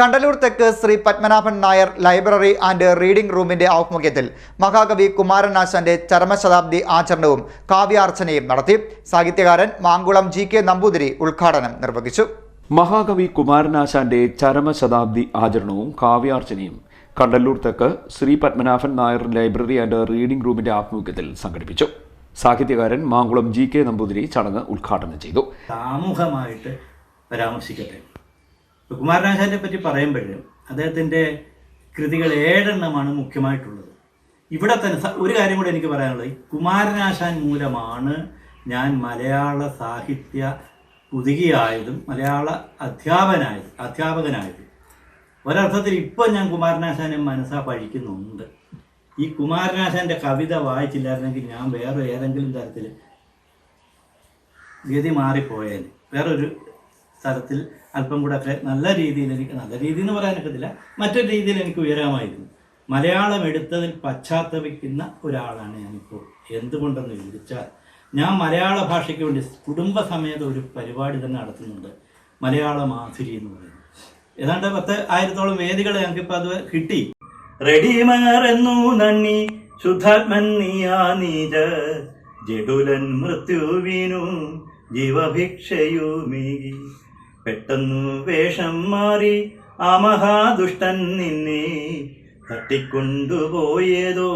Kandalloor Thekku Sree Padmanabhan Nair library and reading റൂമിന്റെ ആഭിമുഖ്യത്തിൽ മഹാകവി കുമാരനാശാന്റെ ചരമശതാബ്ദി ആചരണവും കാവ്യാർച്ചനയും നടത്തി. സാഹിത്യകാരൻ മാങ്കുളം ജി കെ നമ്പൂതിരി ഉദ്ഘാടനം നിർവഹിച്ചു. മഹാകവി കുമാരനാശാന്റെ ചരമശതാബ്ദി ആചരണവും കാവ്യാർച്ചനയും Kandalloor Thekku Sree Padmanabhan Nair library and reading റൂമിന്റെ ആഭിമുഖ്യത്തിൽ സംഘടിപ്പിച്ചു. സാഹിത്യകാരൻ മാങ്കുളം ജി കെ നമ്പൂതിരി ചടങ്ങ് ഉദ്ഘാടനം ചെയ്തു. സാമൂഹമായിട്ട് പരാമർശിക്കട്ടെ. കുമാരനാശാനെ പറ്റി പറയുമ്പോഴും അദ്ദേഹത്തിന്റെ കൃതികൾ ഏഴെണ്ണമാണ് മുഖ്യമായിട്ടുള്ളത്. ഇവിടെ തന്നെ ഒരു കാര്യം കൂടെ എനിക്ക് പറയാനുള്ളത്. ഈ കുമാരനാശാൻ മൂലമാണ് ഞാൻ മലയാള സാഹിത്യ പുതുകിയായതും മലയാള അധ്യാപനായത് അധ്യാപകനായതും. ഒരർത്ഥത്തിൽ ഇപ്പം ഞാൻ കുമാരനാശാനെ മനസ്സാ പഴിക്കുന്നുണ്ട്. ഈ കുമാരനാശാന്റെ കവിത വായിച്ചില്ലായിരുന്നെങ്കിൽ ഞാൻ വേറെ ഏതെങ്കിലും തരത്തിൽ ഗതി മാറിപ്പോയേനെ. വേറൊരു തരത്തിൽ അല്പം കൂടെ ഒക്കെ നല്ല രീതിയിൽ എനിക്ക് നല്ല രീതി എന്ന് പറയാനൊക്കത്തില്ല മറ്റൊരു രീതിയിൽ എനിക്ക് ഉയരാമായിരുന്നു. മലയാളം എടുത്തതിൽ പശ്ചാത്തപിക്കുന്ന ഒരാളാണ് ഞാനിപ്പോൾ എന്തുകൊണ്ടെന്ന് ചോദിച്ചാൽ ഞാൻ മലയാള ഭാഷയ്ക്ക് വേണ്ടി കുടുംബസമേത ഒരു പരിപാടി തന്നെ നടത്തുന്നുണ്ട്. മലയാള മാധുരി എന്ന് പറയുന്നത്. ഏതാണ്ട് പത്ത് ആയിരത്തോളം വേദികൾ ഞങ്ങൾക്കിപ്പോൾ അത് കിട്ടി. റെഡിമേറെന്നു നന്ദി നീജ ജഡുലൻ മൃത്യുവിനു ജീവഭിക്ഷയുമേകി. പെട്ടെന്നു വേഷം മാറി ആ മഹാദുഷ്ടൻ നിന്നെ തട്ടിക്കൊണ്ടുപോയതോ?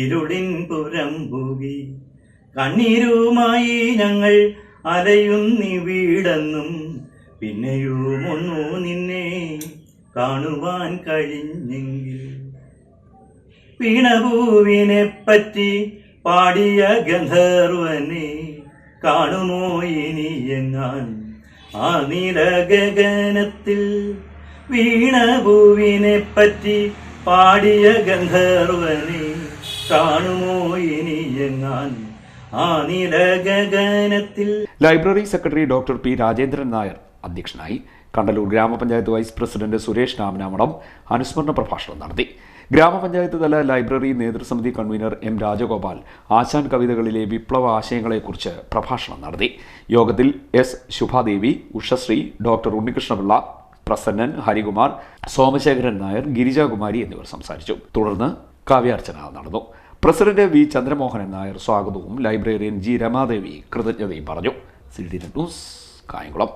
ഇരുളിൻ പുരമ്പുകി കണ്ണീരുമായി ഞങ്ങൾ അലയുന്നി വീടെന്നും പിന്നെയുമൊന്നു നിന്നെ കാണുവാൻ കഴിഞ്ഞെങ്കിൽ. വീണഭൂവിനെ പറ്റി പാടിയ ഗന്ധർവനെ കാണുമോ ഇനി എങ്ങാൻ ആ നീലഗഗനത്തിൽ വീണഭൂവിനെ പറ്റി പാടിയ ഗന്ധർവനെ കാണുമോ ഇനി എങ്ങാൻ? ആ നീലഗഗനത്തിൽ library secretary doctor P Rajendran Nair അധ്യക്ഷനായി കണ്ടലൂർ ഗ്രാമപഞ്ചായത്ത് വൈസ് പ്രസിഡന്റ് സുരേഷ് രാമനാമണം അനുസ്മരണ പ്രഭാഷണം നടത്തി. ഗ്രാമപഞ്ചായത്ത് തല ലൈബ്രറി നേതൃസമിതി കൺവീനർ എം രാജഗോപാൽ ആശാൻ കവിതകളിലെ വിപ്ലവ ആശയങ്ങളെക്കുറിച്ച് പ്രഭാഷണം നടത്തി. യോഗത്തിൽ എസ് ശുഭാദേവി ഉഷശ്രീ ഡോക്ടർ ഉണ്ണികൃഷ്ണപിള്ള പ്രസന്നൻ ഹരികുമാർ സോമശേഖരൻ നായർ ഗിരിജാകുമാരി എന്നിവർ സംസാരിച്ചു. തുടർന്ന് കാവ്യാർച്ചന നടന്നു. പ്രസിഡന്റ് വി ചന്ദ്രമോഹനൻ നായർ സ്വാഗതവും ലൈബ്രറിയൻ ജി രമാദേവി കൃതജ്ഞതയും പറഞ്ഞു. C D news Kayamkulam.